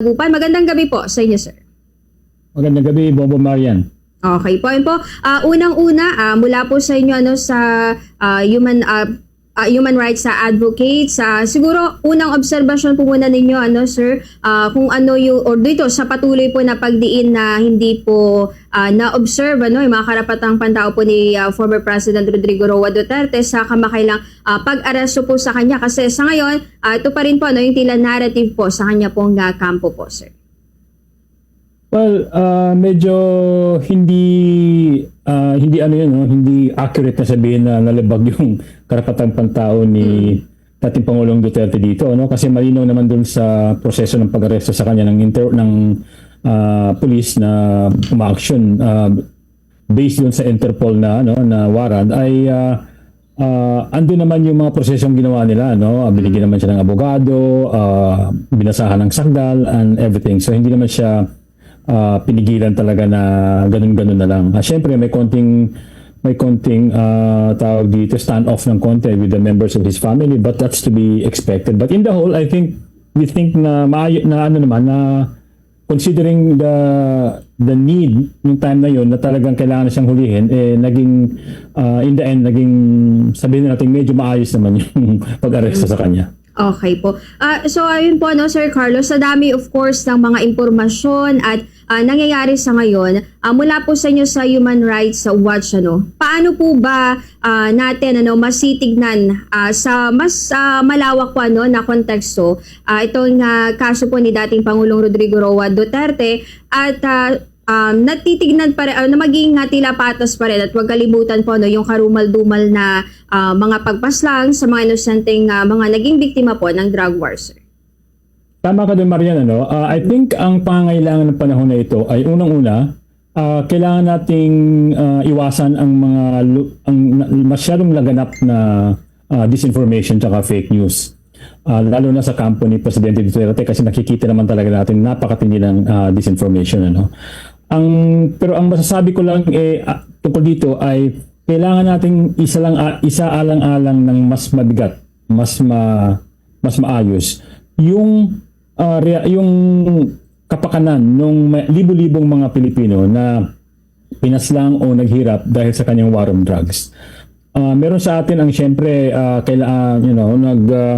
Gupan. Magandang gabi po sa inyo, sir. Magandang gabi, Bobo Marian. Okay po. Ayun po. Ah, unang-una, ah, mula po sa inyo ano, sa ah, human ah, ah, human rights sa advocates, sa siguro unang obserbasyon po muna ninyo ano sir, ah, kung ano yung or dito sa patuloy po na pagdiin na hindi po ah, na-observe ano yung mga karapatang pantao po ni ah, former President Rodrigo Roa Duterte sa kamakailang ah, pag-aresto po sa kanya kasi sa ngayon ah, ito pa rin po ano yung tila narrative po sa kanya pong ah, kampo po sir. Well, uh, medyo hindi uh, hindi ano yun, no? hindi accurate na sabihin na nalabag yung karapatang pantao ni dating Pangulong Duterte dito, no? Kasi malinaw naman dun sa proseso ng pag-aresto sa kanya ng inter ng uh, police na umaaksyon uh, based dun sa Interpol na ano na warrant ay uh, uh, andun naman yung mga prosesong ginawa nila, no? Binigyan naman siya ng abogado, uh, binasahan ng sakdal and everything. So hindi naman siya ah, pinigilan talaga na ganun-ganun na lang. Ah, Siyempre, may konting may konting ah, tawag dito stand off ng konti with the members of his family but that's to be expected. But in the whole, I think we think na maayo na ano naman na considering the the need yung time na yun na talagang kailangan na siyang hulihin eh naging ah, in the end naging sabihin natin medyo maayos naman yung pag-aresto sa kanya. Okay po. Ah, so ayun po no Sir Carlos, sa dami of course ng mga impormasyon at ah, nangyayari sa ngayon, ah, mula po sa inyo sa Human Rights Watch ano, paano po ba ah, natin ano masitignan ah, sa mas ah, malawak po ano na konteksto ah, itong ah, kaso po ni dating Pangulong Rodrigo Roa Duterte at ah, um, natitignan pa rin, uh, na maging uh, tila patas pa rin at huwag kalimutan po no, yung karumal-dumal na uh, mga pagpaslang sa mga inosenteng uh, mga naging biktima po ng drug war, sir. Tama ka din, Marian. Ano? Ah, I think ang pangangailangan ng panahon na ito ay unang-una, ah, kailangan nating ah, iwasan ang mga ang masyadong laganap na ah, disinformation at fake news. Ah, lalo na sa kampo ni Presidente Duterte kasi nakikita naman talaga natin napakatindi ng ah, disinformation. Ano? Ang, pero ang masasabi ko lang eh, ah, tungkol dito ay kailangan nating isa lang ah, isa alang-alang ng mas mabigat, mas ma, mas maayos yung ah, rea- yung kapakanan ng libo-libong mga Pilipino na pinaslang o naghirap dahil sa kanyang war on drugs. Ah, meron sa atin ang syempre uh, kailangan you know nag ah,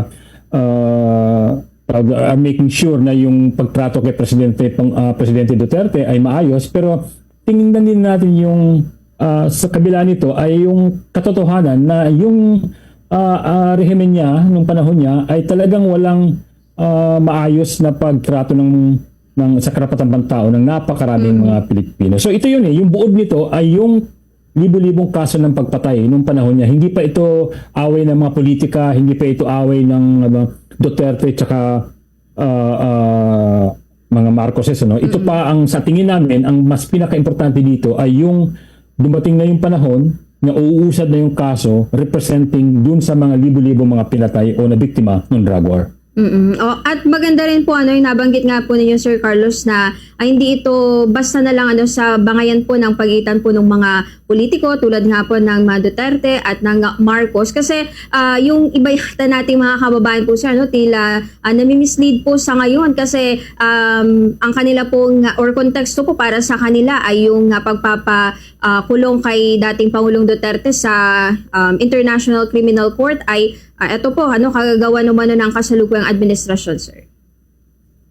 ah, tawag- ah, making sure na yung pagtrato kay presidente pang ah, presidente Duterte ay maayos pero tingnan din natin yung ah, sa kabila nito ay yung katotohanan na yung ah, ah, rehimen niya nung panahon niya ay talagang walang ah, maayos na pagtrato ng ng sa karapatang pantao ng napakaraming mga Pilipino. So ito yun eh, yung buod nito ay yung libo-libong kaso ng pagpatay nung panahon niya. Hindi pa ito away ng mga politika, hindi pa ito away ng uh, Duterte tsaka ah, ah, mga Marcoses. Ano? Ito pa ang sa tingin namin, ang mas pinaka-importante dito ay yung dumating na yung panahon na uuusad na yung kaso representing dun sa mga libo-libong mga pinatay o na biktima ng drug war. Mm O, at maganda rin po ano yung nabanggit nga po ninyo Sir Carlos na ay, hindi ito basta na lang ano sa bangayan po ng pagitan po ng mga politiko tulad nga po ng Duterte at ng Marcos kasi ah, yung iba yata nating mga kababayan po sir ano tila uh, nami-mislead po sa ngayon kasi um, ang kanila pong or konteksto po para sa kanila ay yung uh, pagpapa ah, kulong kay dating Pangulong Duterte sa um, International Criminal Court ay ah, ito po ano kagagawa naman ng kasalukuyang administrasyon sir.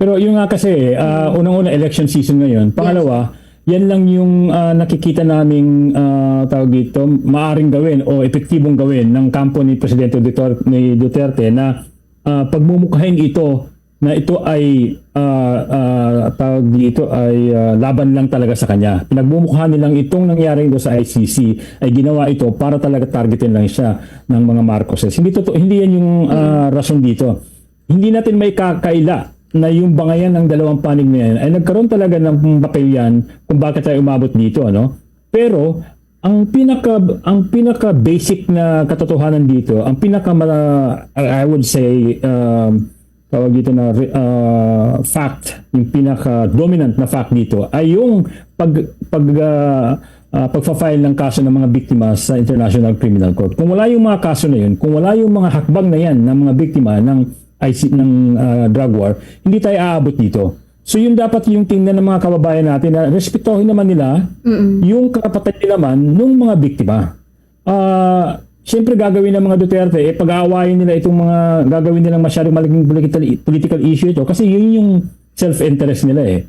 Pero yung nga kasi, ah, unang-una election season ngayon. Pangalawa, yan lang yung ah, nakikita naming ah, tawag dito, maaring gawin o epektibong gawin ng kampo ni Presidente Duterte, ni Duterte na ah, pagmumukhain ito na ito ay ah, ah, tawag dito ay ah, laban lang talaga sa kanya. Pinagmumukha nilang itong nangyari doon sa ICC ay ginawa ito para talaga targetin lang siya ng mga Marcoses. Hindi totoo, hindi yan yung ah, rason dito. Hindi natin may kakaila na yung bangayan ng dalawang panig na yan ay nagkaroon talaga ng papel yan kung bakit tayo umabot dito ano pero ang pinaka ang pinaka basic na katotohanan dito ang pinaka I would say um, tawag dito na uh, fact yung pinaka dominant na fact dito ay yung pag pag uh, uh, pagfa-file ng kaso ng mga biktima sa International Criminal Court. Kung wala yung mga kaso na yun, kung wala yung mga hakbang na yan ng mga biktima ng IC ng uh, drug war, hindi tayo aabot dito. So yun dapat yung tingnan ng mga kababayan natin na respetuhin naman nila Mm-mm. yung karapatan nila man nung mga biktima. Ah, Siyempre gagawin ng mga Duterte, eh, pag-aawayin nila itong mga gagawin nilang masyadong malaking political, political issue ito kasi yun yung self-interest nila eh.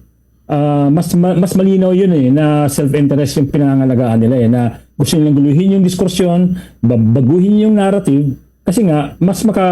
Ah, mas ma- mas malinaw yun eh na self-interest yung pinangangalagaan nila eh na gusto nilang guluhin yung diskursyon, ba- baguhin yung narrative kasi nga mas maka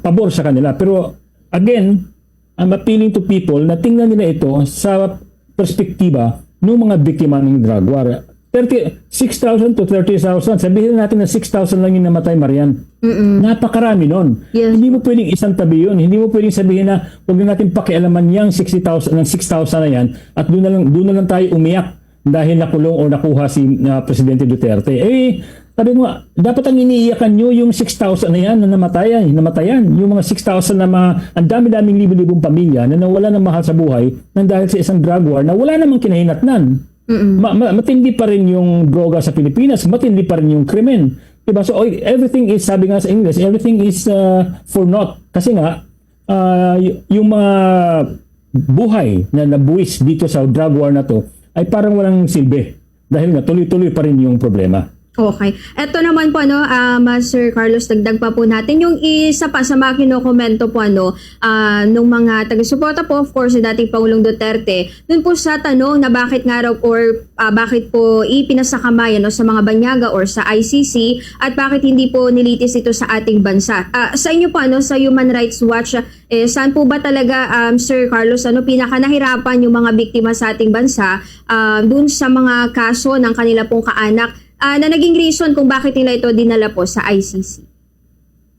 pabor sa kanila. Pero again, I'm appealing to people na tingnan nila ito sa perspektiba ng mga biktima ng drug war. 30 6,000 to 30,000. Sabihin natin na 6,000 lang yung namatay, Marian. Mm-mm. Napakarami nun. Yes. Hindi mo pwedeng isang tabi yun. Hindi mo pwedeng sabihin na huwag na natin pakialaman yung 60,000 ng 6,000 na yan at doon na lang, doon na lang tayo umiyak dahil nakulong o nakuha si uh, Presidente Duterte. Eh, sabi mo, dapat ang iniiyakan nyo yung 6,000 na yan na namatayan, namatayan. Yung mga 6,000 na mga, ang dami-daming libo-libong pamilya na nawala ng mahal sa buhay nang dahil sa isang drug war na wala namang kinahinatnan. Mm-mm. Ma- ma- matindi pa rin yung droga sa Pilipinas, matindi pa rin yung krimen. Diba? So everything is, sabi nga sa English, everything is uh, for naught. Kasi nga, uh, yung mga buhay na nabuwis dito sa drug war na to ay parang walang silbi. Dahil nga, tuloy-tuloy pa rin yung problema. Okay. Ito naman po ano, ah, Master Carlos, dagdag pa po natin yung isa pa sa mga kinokomento po ano, ah, nung mga taga-suporta po, of course, si dating Pangulong Duterte, dun po sa tanong na bakit nga raw or ah, bakit po ipinasakamay ano, sa mga banyaga or sa ICC at bakit hindi po nilitis ito sa ating bansa. Ah, sa inyo po, ano, sa Human Rights Watch, eh, saan po ba talaga, um, Sir Carlos, ano, pinaka nahirapan yung mga biktima sa ating bansa ah, dun sa mga kaso ng kanila pong kaanak Ah, na naging reason kung bakit nila ito dinala po sa ICC.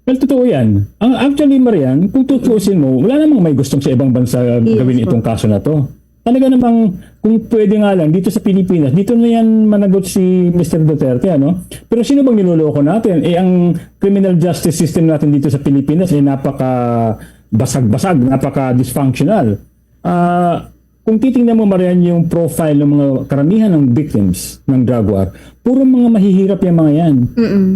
Well, totoo yan. Ang actually, Marian, kung tutuusin mo, wala namang may gustong sa ibang bansa gawin po. itong kaso na to. Talaga namang, kung pwede nga lang, dito sa Pilipinas, dito na yan managot si Mr. Duterte, ano? Pero sino bang niloloko natin? Eh, ang criminal justice system natin dito sa Pilipinas ay napaka basag-basag, napaka dysfunctional. Ah, kung titingnan mo Marian yung profile ng mga karamihan ng victims ng drug war, puro mga mahihirap yung mga yan Mm-mm.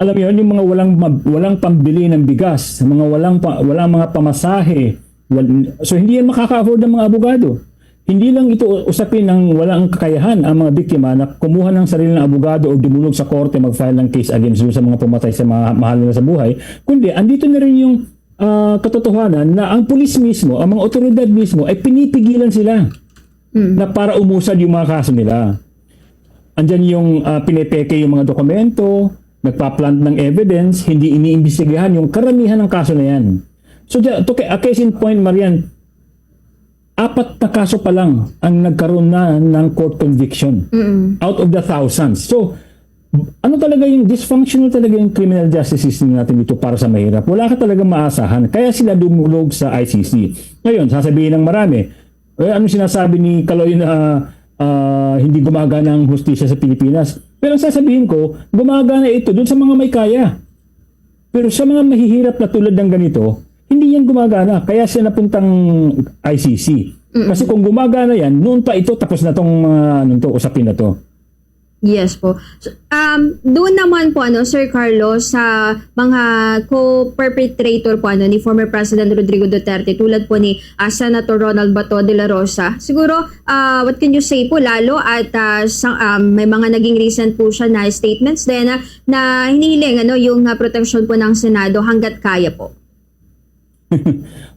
alam mo yun, yung mga walang walang pambili ng bigas, mga walang walang mga pamasahe. Wal- so hindi yan makaka-afford ng mga abogado. Hindi lang ito usapin ng walang kakayahan ang mga biktima na kumuha ng sarili ng abogado o dumulog sa korte mag-file ng case against sa mga pumatay sa mga mahal nila sa buhay, kundi andito na rin yung ah, katotohanan na ang pulis mismo, ang mga otoridad mismo ay pinipigilan sila Mm. na para umusad yung mga kaso nila. Andyan yung ah, pinepeke yung mga dokumento, nagpa-plant ng evidence, hindi iniimbestigahan yung karamihan ng kaso na yan. So, to, a case in point, Marian, apat na kaso pa lang ang nagkaroon na ng court conviction Mm-mm. out of the thousands. So, ano talaga yung dysfunctional talaga yung criminal justice system natin dito para sa mahirap. Wala ka talaga maasahan. Kaya sila dumulog sa ICC. Ngayon, sasabihin ng marami, eh, ano sinasabi ni Kaloy na ah, hindi gumagana ang hustisya sa Pilipinas? Pero ang sasabihin ko, gumagana ito doon sa mga may kaya. Pero sa mga mahihirap na tulad ng ganito, hindi yan gumagana. Kaya siya napuntang ICC. Kasi kung gumagana yan, noon pa ito tapos na tong mga ano to, usapin na to. Yes po. So, um, doon naman po ano, Sir Carlos, sa mga co-perpetrator po ano, ni former President Rodrigo Duterte tulad po ni ah, Senator Ronald Bato de la Rosa. Siguro, ah, what can you say po lalo at ah, sa, um, may mga naging recent po siya na statements din na, na hinihiling ano, yung uh, protection po ng Senado hanggat kaya po.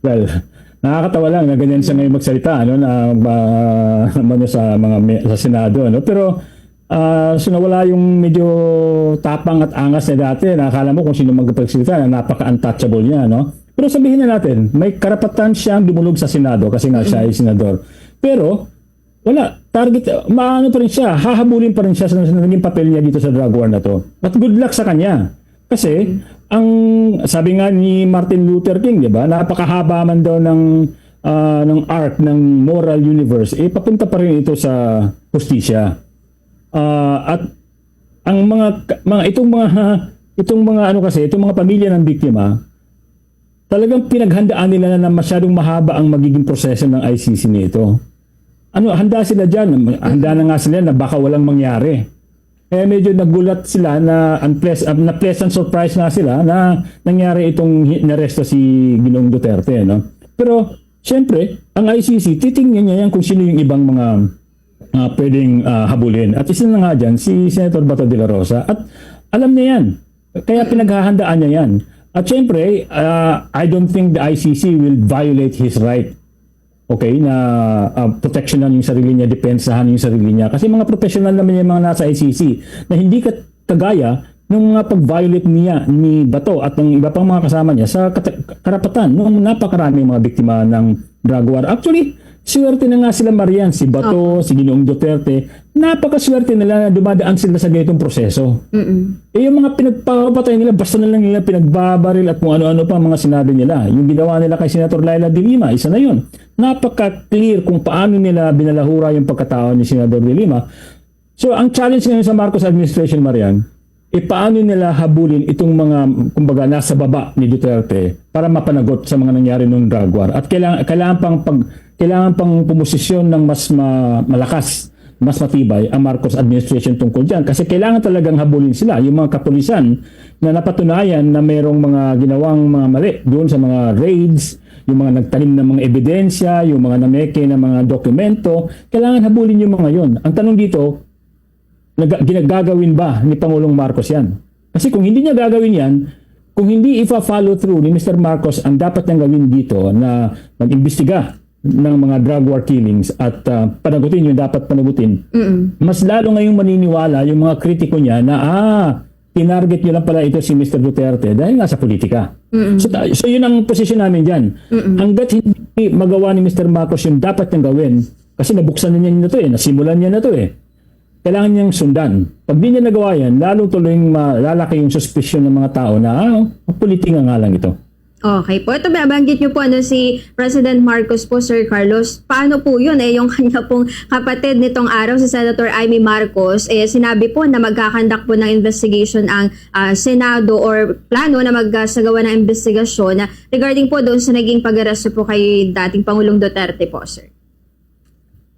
well, nakakatawa lang na ganyan siya ngayon magsalita ano na uh, sa mga sa Senado ano pero ah so nawala yung medyo tapang at angas na dati nakakala mo kung sino magpagsalita na napaka-untouchable niya no pero sabihin na natin may karapatan siyang dumulog sa Senado kasi nga siya ay senador pero wala target maano pa rin siya hahabulin pa rin siya sa, naging papel niya dito sa drug war na to at good luck sa kanya kasi ang sabi nga ni Martin Luther King, 'di ba? Napakahaba man daw ng ah, ng arc ng moral universe, eh papunta pa rin ito sa hustisya. Ah, at ang mga mga itong mga itong mga ano kasi, itong mga pamilya ng biktima, talagang pinaghandaan nila na masyadong mahaba ang magiging proseso ng ICC nito. Ano, handa sila diyan, handa na nga sila na baka walang mangyari. Eh medyo nagulat sila na unpleasant, uh, na pleasant surprise nga sila na nangyari itong naresto si Ginoong Duterte, no? Pero Siyempre, ang ICC, titingnan niya yan kung sino yung ibang mga ah, pwedeng ah, habulin. At isa na nga dyan, si Senator Bato de la Rosa. At alam niya yan. Kaya pinaghahandaan niya yan. At siyempre, ah, I don't think the ICC will violate his right okay, na uh, protectionan yung sarili niya, depensahan yung sarili niya. Kasi mga professional naman yung mga nasa ICC na hindi ka kagaya ng mga pag-violate niya ni Bato at ng iba pang mga kasama niya sa karapatan ng napakaraming mga biktima ng drug war. Actually, swerte na nga sila Marian, si Bato, si Ginoong Duterte, napakaswerte nila na dumadaan sila sa ganitong proseso. Mm-mm. Eh yung mga pinagpapatay nila, basta na lang nila pinagbabaril at kung ano-ano pa mga sinabi nila. Yung ginawa nila kay Senator Laila de Lima, isa na yun. Napaka-clear kung paano nila binalahura yung pagkatao ni Senator de Lima. So ang challenge ngayon sa Marcos administration, Marian, e paano nila habulin itong mga, kumbaga, nasa baba ni Duterte para mapanagot sa mga nangyari nung drug war. At kailangan, kailangan pang, pag, kailangan pang pumosisyon ng mas ma- malakas mas matibay ang Marcos administration tungkol dyan. Kasi kailangan talagang habulin sila. Yung mga kapulisan na napatunayan na mayroong mga ginawang mga mali doon sa mga raids, yung mga nagtanim ng mga ebidensya, yung mga nameke ng mga dokumento, kailangan habulin yung mga yon. Ang tanong dito, nag- ginagagawin ba ni Pangulong Marcos yan? Kasi kung hindi niya gagawin yan, kung hindi ifa-follow through ni Mr. Marcos ang dapat niyang gawin dito na mag-imbestiga ng mga drug war killings at uh, panagutin yung dapat panagutin, Mm-mm. mas lalo ngayong maniniwala yung mga kritiko niya na ah, tinarget niyo lang pala ito si Mr. Duterte dahil nga sa politika. Mm-mm. So, yun ang posisyon namin dyan. Hanggat hindi magawa ni Mr. Marcos yung dapat niyang gawin, kasi nabuksan na niya na to eh, nasimulan niya na to eh. Kailangan niyang sundan. Pag di niya nagawa yan, lalo tuloy malalaki yung suspicion ng mga tao na ah, politika nga lang ito. Okay po. Ito nabanggit niyo po ano si President Marcos po, Sir Carlos. Paano po yun? Eh, yung kanya pong kapatid nitong araw, si Senator Amy Marcos, eh, sinabi po na magkakandak po ng investigation ang ah, Senado or plano na magsagawa ng investigasyon na regarding po doon sa naging pag-aresto po kay dating Pangulong Duterte po, sir.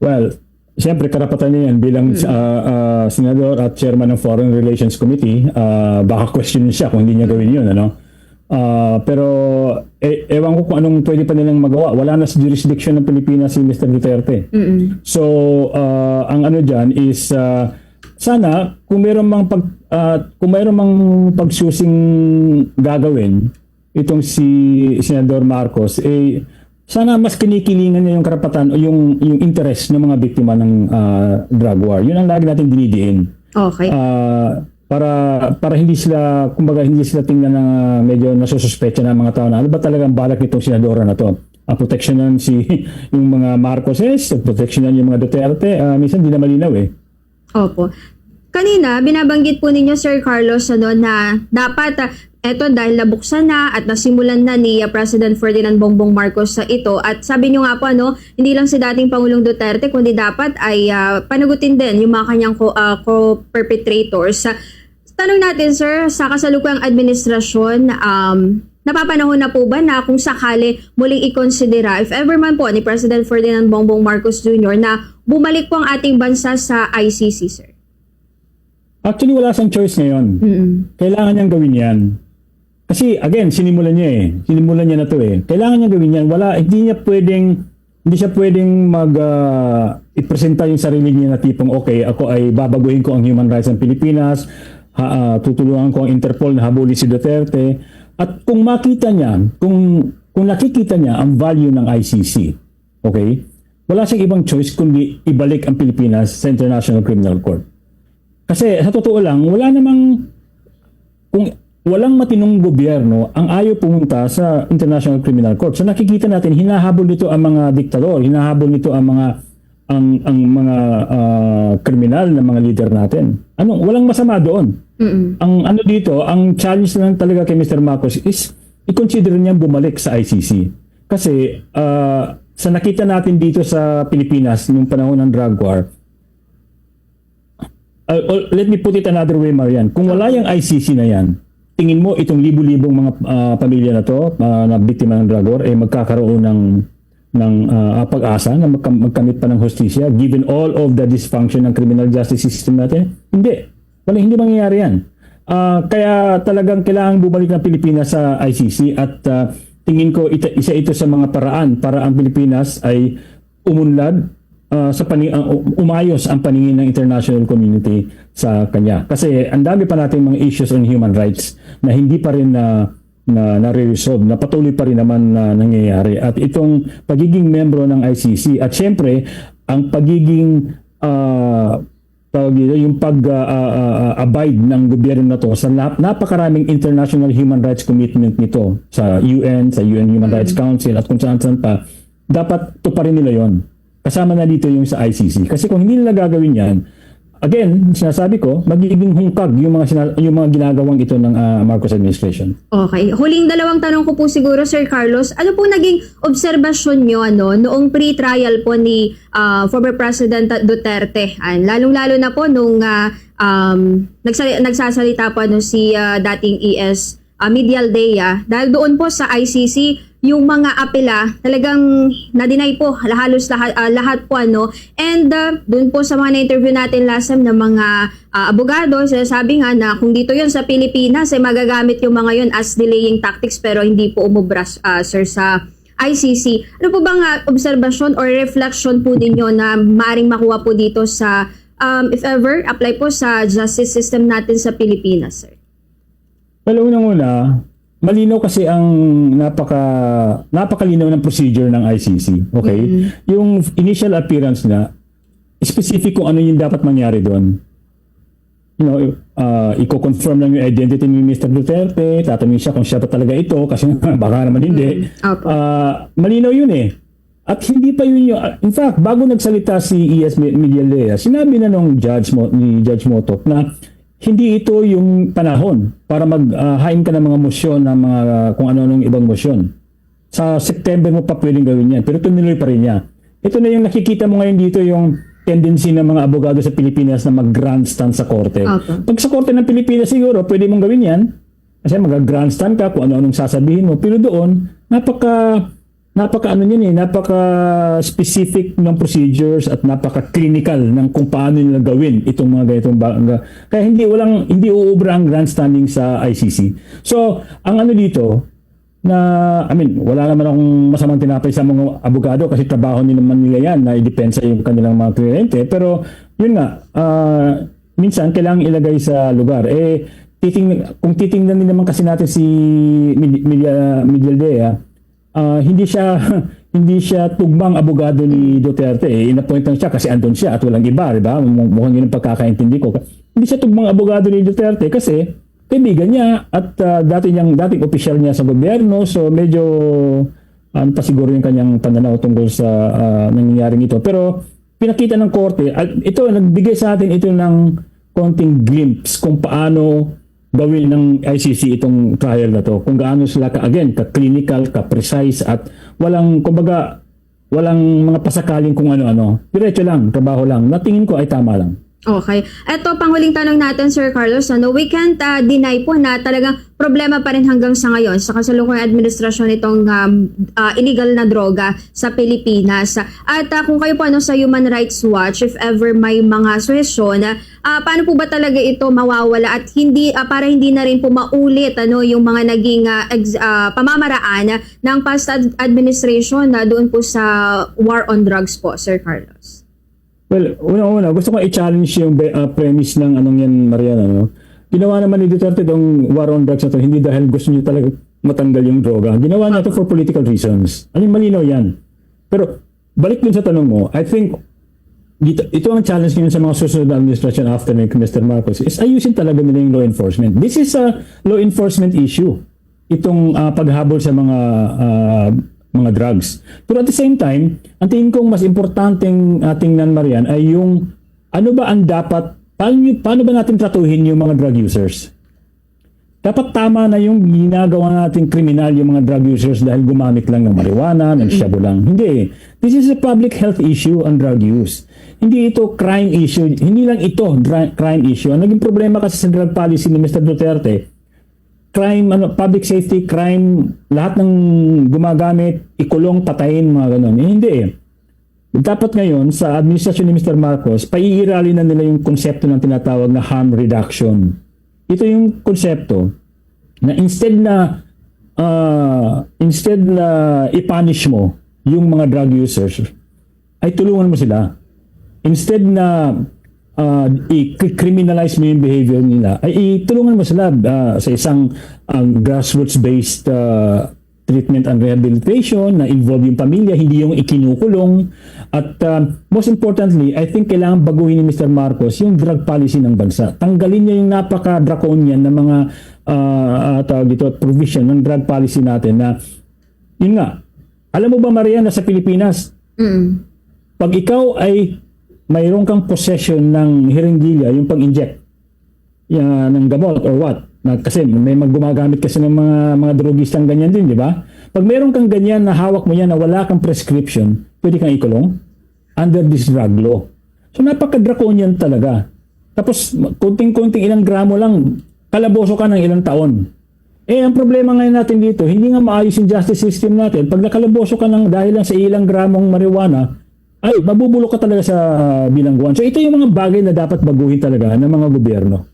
Well, siyempre karapatan niya yan bilang ah, ah, senador at chairman ng Foreign Relations Committee. ah, baka question siya kung hindi niya gawin yun. Ano? Ah, pero e- ewan ko kung anong pwede pa nilang magawa. Wala na sa jurisdiction ng Pilipinas si Mr. Duterte. Mm-mm. So, ah, ang ano dyan is ah, sana kung mayroon mang pag ah, kung mayroon mang pagsusing gagawin itong si Senador Marcos eh sana mas kinikilingan niya yung karapatan o yung yung interest ng mga biktima ng ah, drug war. Yun ang lagi nating dinidiin. Okay. Ah, para para hindi sila kumbaga hindi sila tingnan na medyo nasususpecha ng mga tao na ano ba talagang balak nitong senadora na to. Ang proteksyonan si yung mga Marcoses, proteksyonan yung mga Duterte, ah, minsan di na malinaw eh. Opo. Kanina, binabanggit po ninyo, Sir Carlos, ano, na dapat, ah, eto dahil nabuksan na at nasimulan na ni ah, President Ferdinand Bongbong Marcos sa ito. At sabi nyo nga po, ano, hindi lang si dating Pangulong Duterte, kundi dapat ay ah, panagutin din yung mga kanyang co- ah, co-perpetrators. Sa tanong natin, Sir, sa kasalukuyang administrasyon, um, napapanahon na po ba na kung sakali muling ikonsidera, if ever man po ni President Ferdinand Bongbong Marcos Jr. na bumalik po ang ating bansa sa ICC, sir? Actually wala siyang choice ngayon. Mm-mm. Kailangan niyang gawin 'yan. Kasi again, sinimulan niya eh. Sinimulan niya na 'to eh. Kailangan niya gawin 'yan. Wala hindi niya pwedeng hindi siya pwedeng mag ah, ipresenta yung sarili niya na tipong okay, ako ay babaguhin ko ang human rights ng Pilipinas, ha, ah, tutulungan ko ang Interpol na habulin si Duterte. At kung makita niya, kung kung nakikita niya ang value ng ICC, okay? Wala siyang ibang choice kundi ibalik ang Pilipinas sa International Criminal Court. Kasi sa totoo lang, wala namang kung walang matinong gobyerno ang ayaw pumunta sa International Criminal Court. So nakikita natin hinahabol nito ang mga diktador, hinahabol nito ang mga ang ang mga ah, kriminal na mga leader natin. Ano, walang masama doon. Mm-mm. Ang ano dito, ang challenge lang talaga kay Mr. Marcos is i-consider niya bumalik sa ICC. Kasi ah, sa nakita natin dito sa Pilipinas nung panahon ng drug war, Uh, uh, let me put it another way, Marian. Kung wala yung ICC na yan, tingin mo itong libu-libong mga ah, pamilya na to ah, na biktima ng drug war eh magkakaroon ng ng ah, pag-asa na magka- magkamit pa ng hostisya given all of the dysfunction ng criminal justice system natin? Hindi. Wala hindi mangyayari yan. Ah, kaya talagang kailangan bumalik ng Pilipinas sa ICC at ah, tingin ko ita, isa ito sa mga paraan para ang Pilipinas ay umunlad ah, sa pani, ah, umayos ang paningin ng international community sa kanya. Kasi ang dami pa nating mga issues on human rights na hindi pa rin na na nare-resolve, na patuloy pa rin naman na nangyayari. At itong pagiging membro ng ICC at syempre ang pagiging ah, dito, yung pag-abide ng gobyerno na to sa nap- napakaraming international human rights commitment nito sa UN, sa UN Human Rights Council at kung saan saan pa, dapat tuparin nila yon Kasama na dito yung sa ICC. Kasi kung hindi nila gagawin yan, again, sinasabi ko, magiging hungkag yung mga, sina- yung mga ginagawang ito ng ah, Marcos administration. Okay. Huling dalawang tanong ko po siguro, Sir Carlos. Ano po naging obserbasyon nyo ano, noong pre-trial po ni ah, former President Duterte? Lalong-lalo na po nung ah, um, nagsali- nagsasalita po ano, si ah, dating ES uh, Medial Dea. Dahil doon po sa ICC, yung mga apela talagang na-deny po halos lahat, ah, lahat po ano and ah, doon po sa mga na-interview natin last time ng mga ah, abogado sinasabi nga na kung dito yon sa Pilipinas ay magagamit yung mga yon as delaying tactics pero hindi po umubras ah, sir sa ICC. Ano po bang ah, obserbasyon or reflection po ninyo na maaring makuha po dito sa um, if ever apply po sa justice system natin sa Pilipinas sir? Well, unang-una, malinaw kasi ang napaka napakalinaw ng procedure ng ICC. Okay? Yung initial appearance na specific kung ano yung dapat mangyari doon. You know, uh, i-confirm lang yung identity ni Mr. Duterte, tatanungin siya kung siya pa talaga ito kasi baka naman hindi. Opo. Ah, malinaw yun eh. At hindi pa yun yung, in fact, bago nagsalita si ES Medialea, sinabi na nung judge mo, ni Judge Motok na hindi ito yung panahon para mag-hain ka ng mga motion ng mga kung ano-anong ibang motion. Sa September mo pa pwedeng gawin yan, pero tumiloy pa rin niya. Ito na yung nakikita mo ngayon dito yung tendency ng mga abogado sa Pilipinas na mag-grandstand sa korte. Opo. Pag sa korte ng Pilipinas siguro, pwede mong gawin yan. Kasi mag-grandstand ka kung ano-anong sasabihin mo. Pero doon, napaka napaka ano yun eh, napaka specific ng procedures at napaka clinical ng kung paano nila gawin itong mga ganitong ba- kaya hindi walang hindi uubra ang grandstanding sa ICC. So, ang ano dito na I mean, wala naman akong masamang tinapay sa mga abogado kasi trabaho nila naman nila yan na idepensa yung kanilang mga kliyente. Pero, yun nga, ah, minsan kailangan ilagay sa lugar. Eh, titing, kung titingnan din naman kasi natin si Mid- Media, Ah, hindi siya hindi siya tugmang abogado ni Duterte. Eh, inappoint lang siya kasi andun siya at walang iba, di ba? Mu- Mukhang yun ang pagkakaintindi ko. Hindi siya tugmang abogado ni Duterte kasi kaibigan niya at ah, dati niyang dating opisyal niya sa gobyerno so medyo ano pa siguro yung kanyang pananaw tungkol sa ah, nangyayaring ito pero pinakita ng korte at ito nagbigay sa atin ito ng konting glimpse kung paano gawin ng ICC itong trial na to. Kung gaano sila ka again ka clinical ka precise at walang kumbaga walang mga pasakaling kung ano-ano. Diretso lang trabaho lang. Natingin ko ay tama lang Okay. Ito, panghuling tanong natin, Sir Carlos. Ano, we can't ah, deny po na talagang problema pa rin hanggang sa ngayon sa kasalukuyang administrasyon nitong um, ah, illegal na droga sa Pilipinas. At ah, kung kayo po ano, sa Human Rights Watch, if ever may mga suhesyon, ah, paano po ba talaga ito mawawala at hindi ah, para hindi na rin po maulit ano, yung mga naging ah, ex- ah, pamamaraan ng past ad- administration na doon po sa war on drugs po, Sir Carlos? Well, una-una, gusto ko i-challenge yung uh, premise ng anong yan, Mariana. No? Ginawa naman ni Duterte itong war on drugs na to, hindi dahil gusto niya talaga matanggal yung droga. Ginawa niya ito for political reasons. Yung malinaw yan? Pero, balik dun sa tanong mo, I think, dito, ito ang challenge ngayon sa mga susunod na administration after ni Mr. Marcos is ayusin talaga nila yung law enforcement. This is a law enforcement issue. Itong ah, paghabol sa mga ah, mga drugs. Pero at the same time, ang tingin kong mas importanteng uh, tingnan Marian ay yung ano ba ang dapat paano, paano ba natin tratuhin yung mga drug users? Dapat tama na yung ginagawa nating kriminal yung mga drug users dahil gumamit lang ng marijuana, ng shabu lang. Hindi. This is a public health issue on drug use. Hindi ito crime issue. Hindi lang ito crime issue. Ang naging problema kasi sa drug policy ni Mr. Duterte, crime, ano, public safety, crime, lahat ng gumagamit, ikulong, patayin, mga ganun. Eh, hindi eh. Dapat ngayon, sa administrasyon ni Mr. Marcos, paiirali na nila yung konsepto ng tinatawag na harm reduction. Ito yung konsepto na instead na ah, instead na i-punish mo yung mga drug users, ay tulungan mo sila. Instead na uh, i-criminalize mo yung behavior nila, ay itulungan mo sila ah, sa isang ang grassroots-based ah, treatment and rehabilitation na involve yung pamilya, hindi yung ikinukulong. At ah, most importantly, I think kailangan baguhin ni Mr. Marcos yung drug policy ng bansa. Tanggalin niya yung napaka-draconian na mga ah, ah, tawag dito, provision ng drug policy natin na yun nga, alam mo ba Maria na sa Pilipinas, Mm. pag ikaw ay mayroon kang possession ng hiringgilya, yung pag-inject yan, ng gamot or what, na, kasi may maggumagamit kasi ng mga mga drogistang ganyan din, di ba? Pag meron kang ganyan na hawak mo yan na wala kang prescription, pwede kang ikulong under this drug law. So napaka-draconian talaga. Tapos kunting-kunting ilang gramo lang, kalaboso ka ng ilang taon. Eh, ang problema ngayon natin dito, hindi nga maayos yung justice system natin. Pag nakalaboso ka ng dahil lang sa ilang gramong marijuana, ay, mabubulok ka talaga sa bilangguan. So, ito yung mga bagay na dapat baguhin talaga ng mga gobyerno.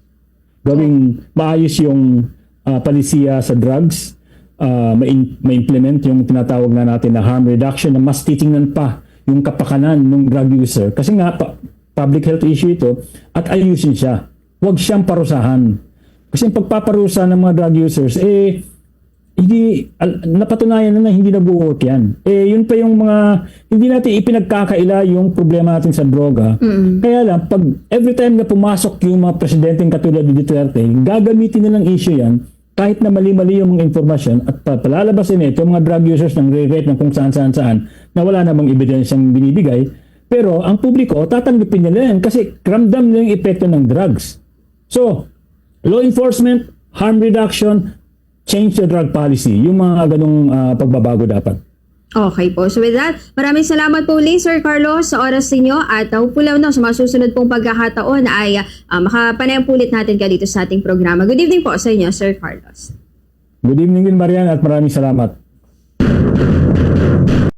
Gawing maayos yung ah, palisiya sa drugs, ah, ma-in- ma-implement yung tinatawag na natin na harm reduction na mas titingnan pa yung kapakanan ng drug user. Kasi nga, pa- public health issue ito at ayusin siya. Huwag siyang parusahan. Kasi yung pagpaparusa ng mga drug users, eh, hindi, al- napatunayan na na hindi nag-work yan. Eh, yun pa yung mga, hindi natin ipinagkakaila yung problema natin sa droga. Kaya lang, pag every time na pumasok yung mga presidenteng katulad ni Duterte, gagamitin nilang issue yan, kahit na mali-mali yung mga informasyon at pa- palalabasin ito, mga drug users ng re-rate ng kung saan-saan-saan na wala namang ebidensyang binibigay, pero ang publiko, tatanggapin nila yan kasi ramdam nila yung epekto ng drugs. So, law enforcement, harm reduction, change the drug policy. Yung mga ganong ah, pagbabago dapat. Okay po. So with that, maraming salamat po ulit Sir Carlos sa oras ninyo at uh, hopefully no, sa mga susunod pong pagkakataon ay uh, makapanayang pulit natin ka dito sa ating programa. Good evening po sa inyo, Sir Carlos. Good evening din Marian at maraming salamat.